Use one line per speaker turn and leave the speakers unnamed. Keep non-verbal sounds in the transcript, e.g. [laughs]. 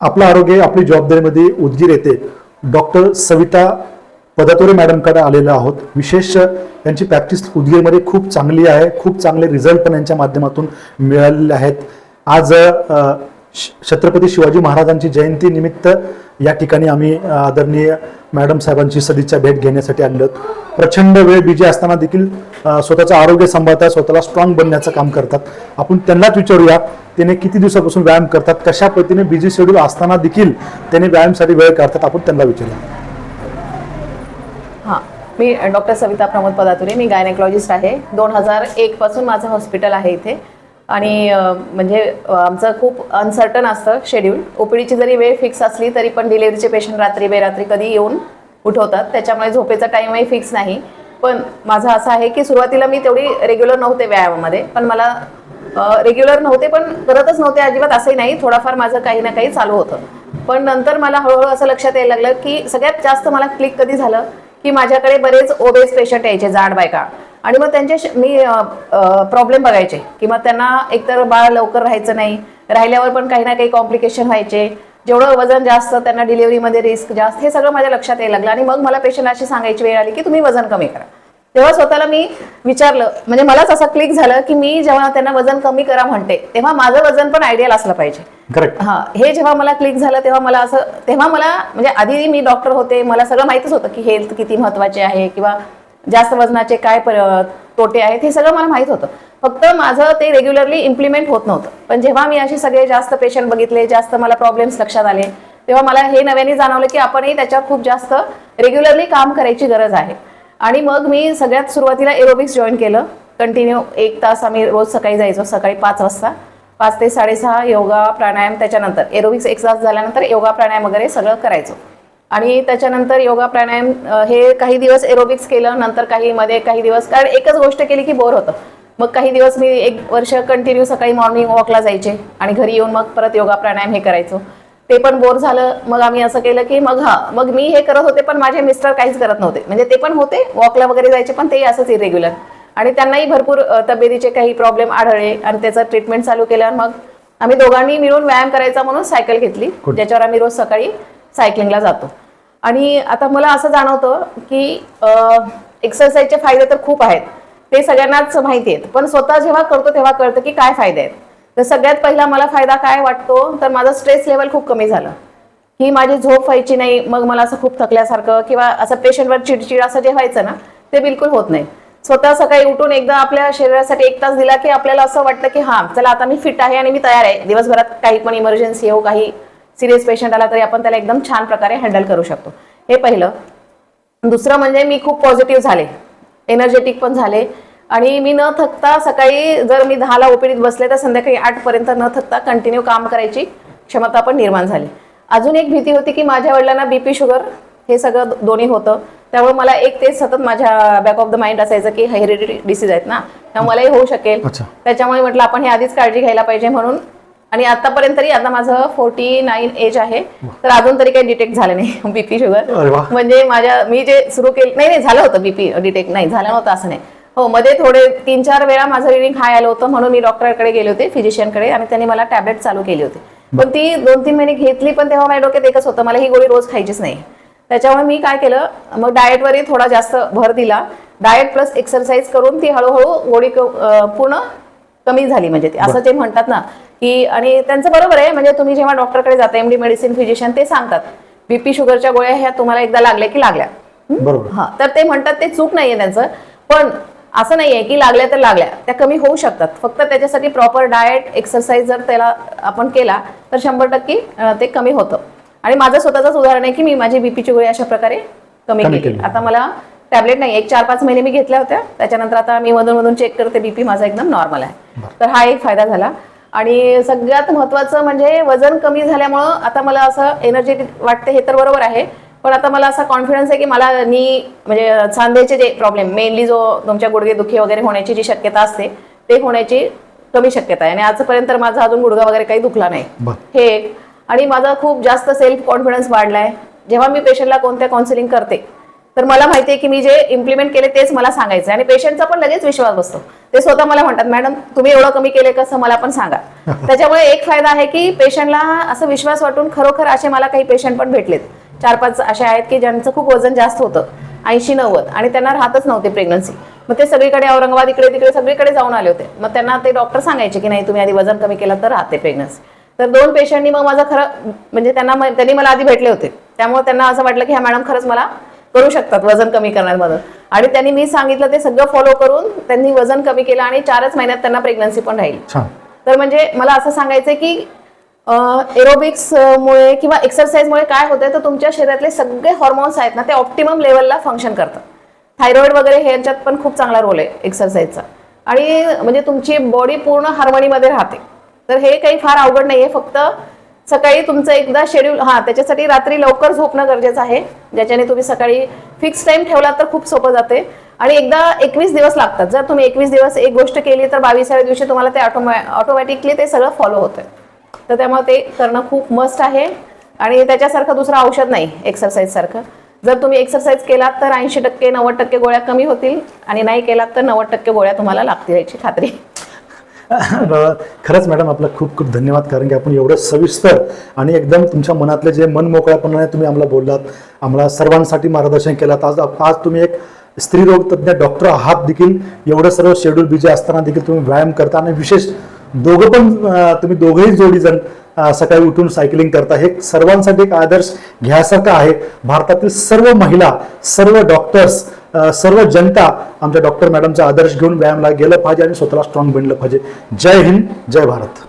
आपलं आरोग्य आपली जबाबदारीमध्ये उदगीर येते. डॉक्टर सविता पदातोरे मॅडमकडे आलेलो आहोत. विशेष यांची प्रॅक्टिस उदगीरमध्ये खूप चांगली आहे. खूप चांगले रिझल्ट पण यांच्या माध्यमातून मिळालेले आहेत. आज छत्रपती शिवाजी महाराजांची जयंती निमित्त या ठिकाणी आम्ही आदरणीय मॅडम साहेबांची सदिच्छा भेट घेण्यासाठी आलेलो प्रचंड वेळ बिजी असताना देखील स्वतःचं आरोग्य सांभाळतात स्वतःला स्ट्रॉंग बनण्याचं काम करतात. आपण त्यांनाच विचारूया त्याने किती दिवसापासून व्यायाम करतात कशा पद्धतीने बिझी शेड्यूल असताना देखील त्याने व्यायामसाठी वेळ काढतात आपण त्यांना विचारूया.
हां मी डॉक्टर सविता प्रमोद पदातुरे मी गायनेकॉलॉजिस्ट आहे. दोन हजार एकपासून माझं हॉस्पिटल आहे इथे. आणि म्हणजे आमचं खूप अनसर्टन असतं शेड्यूल ओपीडीची जरी वेळ फिक्स असली तरी पण डिलेवरीचे पेशंट रात्री बेरात्री कधी येऊन उठवतात. त्याच्यामुळे झोपेचा टाईमही फिक्स नाही. पण माझं असं आहे की सुरुवातीला मी तेवढी रेग्युलर नव्हते व्यायामामध्ये. पण मला रेग्युलर नव्हते पण करतच नव्हते अजिबात असंही नाही. थोडाफार माझं काही ना काही चालू होतं. पण नंतर मला हळूहळू असं लक्षात यायला लागलं की सगळ्यात जास्त मला क्लिक कधी झालं? की माझ्याकडे बरेच ओबेस पेशंट यायचे जाड बायका. आणि मग त्यांचे मी प्रॉब्लेम बघायचे. की मग त्यांना एकतर बाळ लवकर राहायचं नाही राहिल्यावर पण काही ना काही कॉम्प्लिकेशन व्हायचे. जेवढं वजन जास्त त्यांना डिलिव्हरीमध्ये रिस्क जास्त हे सगळं माझ्या लक्षात यायला लागलं. आणि मग मला पेशंट अशी सांगायची वेळ आली की तुम्ही वजन कमी करा. तेव्हा स्वतःला मी विचारलं म्हणजे मलाच असं क्लिक झालं की मी जेव्हा त्यांना वजन कमी करा म्हणते तेव्हा माझं वजन पण आयडियल असलं पाहिजे. हा हे जेव्हा मला क्लिक झालं तेव्हा मला असं तेव्हा मला म्हणजे आधी मी डॉक्टर होते मला सगळं माहितच होतं की हेल्थ किती महत्त्वाचे आहे किंवा जास्त वजनाचे काय पर- तोटे आहेत हे सगळं मला माहीत होतं. फक्त माझं ते रेग्युलरली इम्प्लिमेंट होत नव्हतं. पण जेव्हा मी असे सगळे जास्त पेशंट बघितले जास्त मला प्रॉब्लेम्स लक्षात आले तेव्हा मला हे नव्याने जाणवलं की आपणही त्याच्यावर खूप जास्त रेग्युलरली काम करायची गरज आहे. आणि मग मी सगळ्यात सुरुवातीला एरोबिक्स जॉईन केलं. कंटिन्यू एक तास आम्ही रोज सकाळी जायचो सकाळी पाच वाजता. पाच ते साडेसहा योगा प्राणायाम त्याच्यानंतर एरोबिक्स एक तास झाल्यानंतर योगा प्राणायाम वगैरे सगळं करायचो. आणि त्याच्यानंतर योगा प्राणायाम हे काही दिवस एरोबिक्स केलं नंतर काही मध्ये काही दिवस कारण एकच गोष्ट केली की बोर होतं. मग काही दिवस मी एक वर्ष कंटिन्यू सकाळी मॉर्निंग वॉकला जायचे आणि घरी येऊन मग परत योगा प्राणायाम हे करायचो. ते पण बोर झालं. मग आम्ही असं केलं की मग हा मग मी हे करत होते पण माझे मिस्टर काहीच करत नव्हते. म्हणजे ते पण होते वॉकला वगैरे जायचे पण ते असंच इरेग्युलर आणि त्यांनाही भरपूर तब्येतीचे काही प्रॉब्लेम आढळले आणि त्याचं ट्रीटमेंट चालू केल्यावर मग आम्ही दोघांनी मिळून व्यायाम करायचा म्हणून सायकल घेतली. ज्याच्यावर आम्ही रोज सकाळी सायकलिंगला जातो. आणि आता मला असं जाणवतं की एक्सरसाइजचे फायदे तर खूप आहेत. ते सगळ्यांनाच माहिती आहेत. पण स्वतः जेव्हा करतो तेव्हा कळतं की काय फायदे आहेत. तर सगळ्यात पहिला मला फायदा काय वाटतो? तर माझा स्ट्रेस लेवल खूप कमी झालं. की माझी झोप व्हायची नाही मग मला असं खूप थकल्यासारखं किंवा असं पेशंटवर चिडचिड असं जे व्हायचं ना ते बिलकुल होत नाही. स्वतः सकाळी उठून एकदा आपल्या शरीरासाठी एक तास दिला की आपल्याला असं वाटतं की हां चला आता मी फिट आहे आणि मी तयार आहे. दिवसभरात काही पण इमर्जन्सी येऊ हो, काही सिरियस पेशंट आला तरी आपण त्याला एकदम छान प्रकारे हँडल करू शकतो. हे पहिलं. दुसरं म्हणजे मी खूप पॉझिटिव्ह झाले. एनर्जेटिक पण झाले. आणि मी न थकता सकाळी जर मी दहाला ओपीडीत बसले तर संध्याकाळी आठ पर्यंत न थकता कंटिन्यू काम करायची क्षमता पण निर्माण झाली. अजून एक भीती होती की माझ्या वडिलांना बीपी शुगर हे सगळं दोन्ही होतं. त्यामुळे मला एक तेच सतत माझ्या बॅक ऑफ द माइंड असायचं की हेरिडिटी डिसीज आहेत ना. त्यामुळे मलाही होऊ शकेल. त्याच्यामुळे म्हटलं आपण हे आधीच काळजी घ्यायला पाहिजे म्हणून आणि आतापर्यंत तरी आता माझं फोर्टी नाईन एज आहे. तर अजून तरी काही डिटेक्ट झालं नाही. [laughs] BP sugar. म्हणजे माझ्या मी जे सुरू केलं नाही नाही झालं होतं बीपी डिटेक्ट. नाही झालं नव्हतं असं नाही. हो मध्ये थोडे तीन चार वेळा माझं रिडिंग हाय आलं होतं म्हणून मी डॉक्टरकडे गेले होते फिजिशियनकडे आणि त्यांनी मला टॅबलेट चालू केली होती. पण ती दोन तीन महिने घेतली पण तेव्हा माझ्या डोक्यात एकच होतं मला ही गोळी रोज खायचीच नाही. त्याच्यामुळे मी काय केलं मग डाएटवरही थोडा जास्त भर दिला. डाएट प्लस एक्सरसाइज करून ती हळूहळू गोळी पूर्ण कमी झाली म्हणजे ती. असं ते म्हणतात ना की आणि त्यांचं बरोबर आहे म्हणजे तुम्ही जेव्हा डॉक्टरकडे जाता एमडी मेडिसिन फिजिशियन ते सांगतात. बीपी शुगरच्या गोळ्या ह्या तुम्हाला एकदा लागल्या की लागल्या.
बरोबर.
हा तर ते म्हणतात ते चूक नाहीये त्यांचं. पण असं नाहीये की लागल्या तर लागल्या. त्या कमी होऊ शकतात. फक्त त्याच्यासाठी प्रॉपर डाएट एक्सरसाइज जर त्याला आपण केला तर शंभर टक्के ते कमी होतं. आणि माझं स्वतःच उदाहरण आहे की मी माझी बीपीची गोळी अशा प्रकारे कमी केली. आता मला टॅबलेट नाही एक चार पाच महिने मी घेतल्या होत्या. त्याच्यानंतर आता मी मधून मधून चेक करते. बीपी माझा एकदम नॉर्मल आहे. तर हा एक फायदा झाला. आणि सगळ्यात महत्वाचं म्हणजे वजन कमी झाल्यामुळं आता मला असं एनर्जेटिक वाटते हे तर बरोबर आहे. पण आता मला असा कॉन्फिडन्स आहे की मला नी म्हणजे सांधेचे जे प्रॉब्लेम मेनली जो तुमच्या गुडघेदुखी वगैरे होण्याची जी शक्यता असते ते होण्याची कमी शक्यता आहे. आणि आजपर्यंत माझा अजून गुडघा वगैरे काही दुखला नाही. हे एक. आणि माझा खूप जास्त सेल्फ कॉन्फिडन्स वाढलाय. जेव्हा मी पेशंटला कोणत्या काउन्सिलिंग करते तर मला माहिती आहे की मी जे इम्प्लिमेंट केले तेच मला सांगायचं आणि पेशंटचा पण लगेच विश्वास बसतो. ते स्वतः मला म्हणतात मॅडम तुम्ही एवढं कमी केले कसं? मला पण सांगा. [laughs] त्याच्यामुळे एक फायदा आहे की पेशंटला असं विश्वास वाटून खरोखर असे मला काही पेशंट पण भेटलेत. चार पाच असे आहेत की ज्यांचं खूप वजन जास्त होतं ऐंशी नव्वद आणि त्यांना राहतच नव्हते प्रेग्नन्सी मग ते सगळीकडे औरंगाबाद इकडे तिकडे सगळीकडे जाऊन आले होते. मग त्यांना ते डॉक्टर सांगायचे की नाही तुम्ही आधी वजन कमी केलं तर राहते प्रेग्नन्सी तर दोन पेशंटनी मग माझं खरं म्हणजे त्यांना त्यांनी मला आधी भेटले होते. त्यामुळे त्यांना असं वाटलं की ह्या मॅडम खरंच मला करू शकतात वजन कमी करण्यात मदत आणि त्यांनी मी सांगितलं ते सगळं फॉलो करून त्यांनी वजन कमी केलं आणि चारच महिन्यात त्यांना प्रेग्नन्सी पण राहील. तर म्हणजे मला असं सांगायचं की एरोबिक्स मुळे किंवा एक्सरसाइजमुळे काय होतंय तर तुमच्या शरीरातले सगळे हॉर्मोन्स आहेत ना ते ऑप्टिमम लेवलला फंक्शन करतात. थायरॉइड वगैरे हे याच्यात पण खूप चांगला रोल आहे एक्सरसाइजचा आणि म्हणजे तुमची बॉडी पूर्ण हार्मोनीमध्ये राहते. तर हे काही फार अवघड नाहीये फक्त सकाळी तुमचं एकदा शेड्यूल हा त्याच्यासाठी रात्री लवकर झोपणं गरजेचं आहे. ज्याच्याने तुम्ही सकाळी फिक्स टाइम ठेवला तर खूप सोपं जाते. आणि एकदा एकवीस दिवस लागतात. जर तुम्ही एकवीस दिवस एक गोष्ट केली तर बावीसाव्या दिवशी तुम्हाला ते ऑटोमॅ ऑटोमॅटिकली ते सगळं फॉलो होतं. तर त्यामुळे ते करणं खूप मस्त आहे. आणि त्याच्यासारखं दुसरं औषध नाही एक्सरसाईजसारखं जर तुम्ही एक्सरसाइज केलात तर ऐंशी टक्के नव्वद टक्के गोळ्या कमी होतील. आणि नाही केलात तर नव्वद टक्के गोळ्या तुम्हाला लागतील याची खात्री. [laughs]
खरंच मॅडम आपला खूप खूप धन्यवाद कारण की आपण एवढं सविस्तर आणि एकदम तुमच्या मनातले जे मन मोकळ्यापणाने तुम्ही आम्हाला बोललात आम्हाला सर्वांसाठी मार्गदर्शन केलात. आज आज तुम्ही एक स्त्रीरोग तज्ज्ञ डॉक्टर आहात देखील. एवढं सर्व शेड्यूल बिझी असताना देखील तुम्ही व्यायाम करता आणि विशेष दोघं पण तुम्ही दोघंही जोडीजण जण सकाळी उठून सायकलिंग करता. हे सर्वांसाठी एक आदर्श घ्यासारखं आहे. भारतातील सर्व महिला सर्व डॉक्टर्स सर्व जनता आमच्या डॉक्टर मॅडमचा आदर्श घेऊन व्यायामला गेलं पाहिजे आणि स्वतःला स्ट्रॉंग बनलं पाहिजे. जय हिंद जय भारत.